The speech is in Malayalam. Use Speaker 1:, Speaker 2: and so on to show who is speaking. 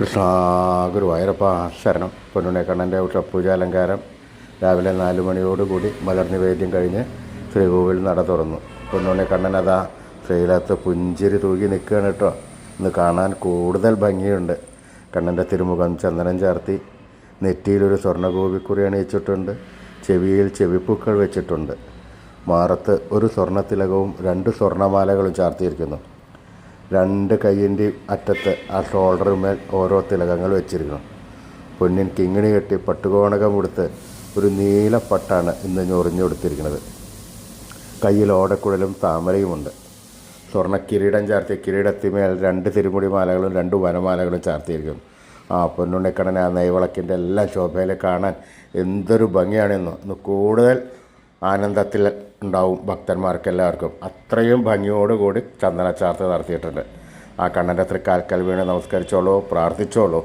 Speaker 1: കൃഷ്ണ ഗുരുവായൂരപ്പ ശരണം. പൊന്നുണ്ണെ കണ്ണന്റെ ഉഷപ്പൂജ അലങ്കാരം രാവിലെ നാല് മണിയോടുകൂടി മലർനിവേദ്യം കഴിഞ്ഞ് ശ്രീകോവിൽ നട തുറന്നു. പൊന്നുണ്ണെ കണ്ണൻ അതാ ശ്രീലത്ത് പുഞ്ചിരി തൂകി നിൽക്കുകയാണ് കേട്ടോ. ഇന്ന് കാണാൻ കൂടുതൽ ഭംഗിയുണ്ട്. കണ്ണന്റെ തിരുമുഖം ചന്ദനം ചാർത്തി നെറ്റിയിലൊരു സ്വർണഗോപിക്കുറി അണിയിച്ചിട്ടുണ്ട് ചെവിയിൽ ചെവിപ്പൂക്കൾ വെച്ചിട്ടുണ്ട്. മാറത്ത് ഒരു സ്വർണത്തിലകവും രണ്ട് സ്വർണമാലകളും ചാർത്തിയിരിക്കുന്നു. രണ്ട് കൈയിന്റെ അറ്റത്ത് ആ ഷോൾഡറുമേൽ ഓരോ തിലകങ്ങൾ വെച്ചിരിക്കണം പൊന്നിൻ കിങ്ങിണി കെട്ടി പട്ടുകോണകം കൊടുത്ത് ഒരു നീല പട്ടാണ് ഇന്ന് ഞൊറിഞ്ഞു കൊടുത്തിരിക്കുന്നത്. കയ്യിൽ ഓടക്കുഴലും താമരയുമുണ്ട്. സ്വർണ കിരീടം ചാർത്തിയ കിരീടത്തിമേൽ രണ്ട് തിരുമുടി മാലകളും രണ്ട് വനമാലകളും ചാർത്തിയിരിക്കുന്നു. ആ പൊന്നുണ്ണിക്കണ്ണൻ ആ നെയ്വിളക്കിന്റെ എല്ലാ ശോഭയിൽ കാണാൻ എന്തൊരു ഭംഗിയാണെന്നോ. ഇന്ന് കൂടുതൽ ആനന്ദത്തിൽ ഉണ്ടാവും ഭക്തന്മാർക്ക് എല്ലാവർക്കും. അത്രയും ഭംഗിയോടുകൂടി ചന്ദന ചാർത്ത് നടത്തിയിട്ടുണ്ട്. ആ കണ്ണന്റെ തൃക്കാൽക്കൽ വീണ് നമസ്കരിച്ചോളൂ പ്രാർത്ഥിച്ചോളൂ.